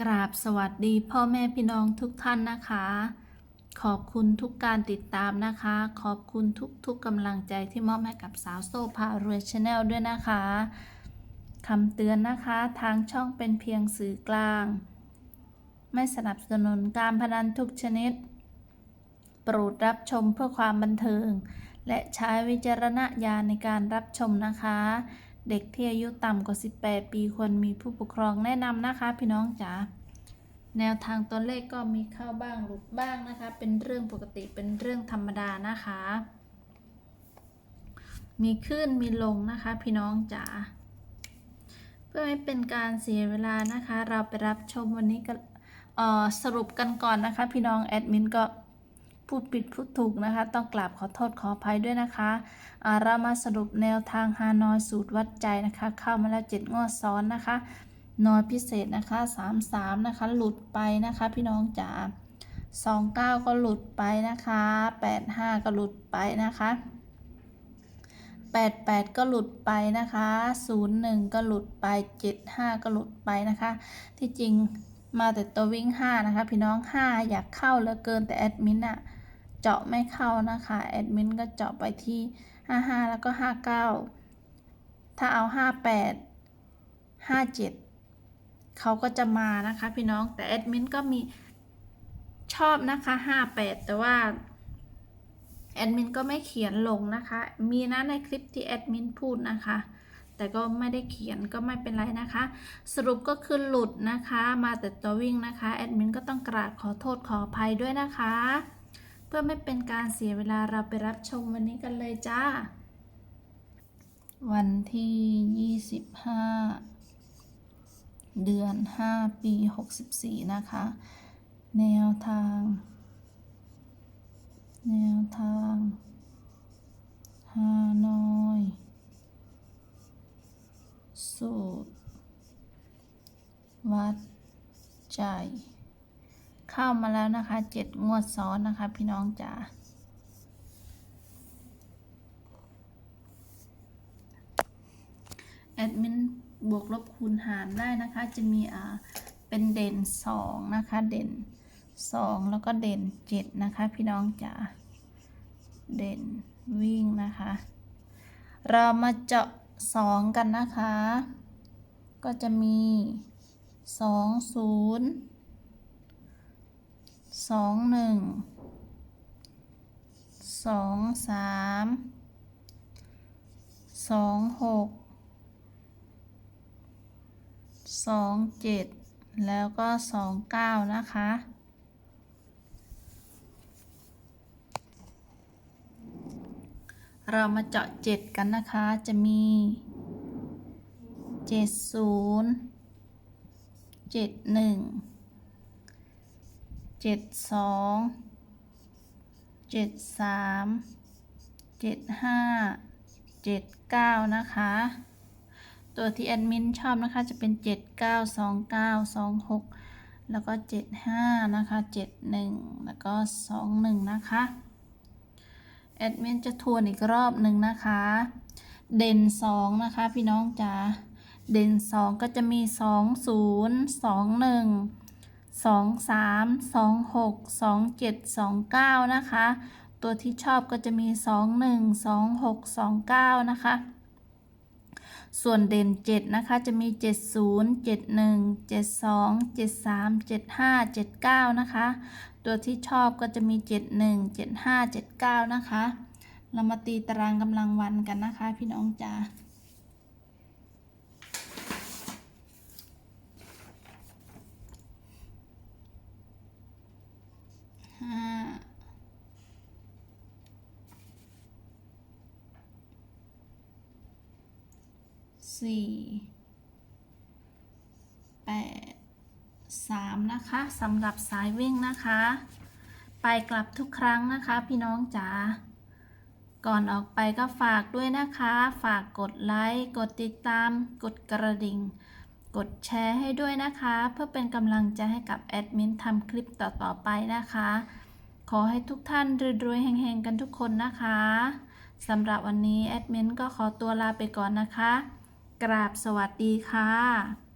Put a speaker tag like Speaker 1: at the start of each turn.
Speaker 1: กราบสวัสดีพ่อแม่พี่น้องทุกท่านนะคะ ขอบคุณทุกการติดตามนะคะ ขอบคุณทุกๆกำลังใจที่มอบให้กับสาวโซ่พารวยชาแนลด้วยนะคะคำเตือนนะคะทางช่องเป็นเพียงสื่อกลาง ไม่สนับสนุนการพนันทุกชนิด โปรดรับชมเพื่อความบันเทิง และใช้วิจารณญาณในการรับชมนะคะ เด็กที่อายุต่ำกว่า 18 ปีควรมีผู้ปกครองแนะนำนะคะ พี่น้องจ๋าแนวทางตัวเลขก็มีเข้าบ้างหลุดบ้างนะคะ เป็นเรื่องปกติเป็นเรื่องธรรมดานะคะ มีขึ้นมีลงนะคะ พี่น้องจ๋าเพื่อไม่เป็นการเสียเวลานะคะ เราไปรับชมวันนี้ก็สรุปกันก่อนนะคะ พี่น้องแอดมินก็ พูดผิดพูดถูกนะคะ ต้องกราบขอโทษขออภัยด้วยนะคะเรามาสรุปแนวทางฮานอยสูตรวัดใจนะคะ เข้ามาแล้ว7งวดซ้อนนะคะนอยพิเศษนะคะ33นะคะ หลุดไปนะคะ พี่น้องจ๋า29 ก็หลุดไปนะคะ 85 ก็หลุดไปนะคะ 88 ก็หลุดไปนะคะ 01 ก็หลุดไป 75 ก็หลุดไปนะคะ ที่จริงมาแต่ตัววิ่ง 5 นะคะ พี่น้อง 5 อยากเข้าเหลือเกินแต่แอดมินอะ เจาะไม่เข้านะคะแอดมินก็เจาะไปที่ 55 แล้วก็ 59 ถ้าเอา 58 57 เขาก็จะมานะคะพี่น้องแต่แอดมินก็มีชอบนะคะ 58 แต่ว่าแอดมินก็ไม่เขียนลงนะคะ มีนะในคลิปที่แอดมินพูดนะคะ แต่ก็ไม่ได้เขียนก็ไม่เป็นไรนะคะ สรุปก็คือหลุดนะคะ มาแต่ตัววิ่งนะคะ แอดมินก็ต้องกราบขอโทษขออภัยด้วยนะคะ เพื่อไม่เป็นการเสียเวลาเราไปรับชมวันนี้กันเลยจ้า วันที่ 25 เดือน 5 ปี 64 นะคะ แนวทาง แนวทางฮานอยสูตร วัดใจ เข้ามาแล้วนะคะเจ็ดงวดซ้อนนะคะ พี่น้องจ๋าแอดมินบวกลบคูณหารได้นะคะ จะมีอ่าเป็นเด่นสองนะคะ เด่นสองแล้วก็เด่นเจ็ดนะคะ พี่น้องจ๋าเด่นวิ่งนะคะ เรามาเจาะสองกันนะคะ ก็จะมีสองศูนย์ สองหนึ่งสองสามสองหกสองเจ็ดแล้วก็สองเก้านะคะเรามาเจาะเจ็ดกันนะคะ จะมีเจ็ดศูนย์เจ็ดหนึ่ง เจ็ดสองเจ็ดสามเจ็ดห้าเจ็ดเก้านะคะ ตัวที่แอดมินชอบนะคะจะเป็นเจ็ดเก้าสองเก้าสองหกแล้วก็เจ็ดห้านะคะเจ็ดหนึ่งแล้วก็สองหนึ่งนะคะแอดมินจะทวนอีกรอบหนึ่งนะคะ เด่นสองนะคะพี่น้องจ๋าเด่นสองก็จะมีสองศูนย์สองหนึ่ง สองสามสองหกสองเจ็ดสองเก้านะคะ ตัวที่ชอบก็จะมีสองหนึ่งสองหกสองเก้านะคะ ส่วนเด่นเจ็ดนะคะจะมีเจ็ดศูนย์เจ็ดหนึ่งเจ็ดสองเจ็ดสามเจ็ดห้าเจ็ดเก้านะคะ ตัวที่ชอบก็จะมี71 75 79นะคะ เรามาตีตารางกำลังวันกันนะคะ พี่น้องจ๋า สี่แปดสามนะคะสำหรับสายวิ่งนะคะ ไปกลับทุกครั้งนะคะ พี่น้องจ๋าก่อนออกไปก็ฝากด้วยนะคะ ฝากกดไลค์ กดติดตาม กดกระดิ่ง กดแชร์ให้ด้วยนะคะ เพื่อเป็นกำลังใจให้กับแอดมินทำคลิปต่อ ๆ ไปนะคะ ขอให้ทุกท่านรวยๆแห่งๆ กันทุกคนนะคะ สำหรับวันนี้แอดมินก็ขอตัวลาไปก่อนนะคะ กราบสวัสดีค่ะ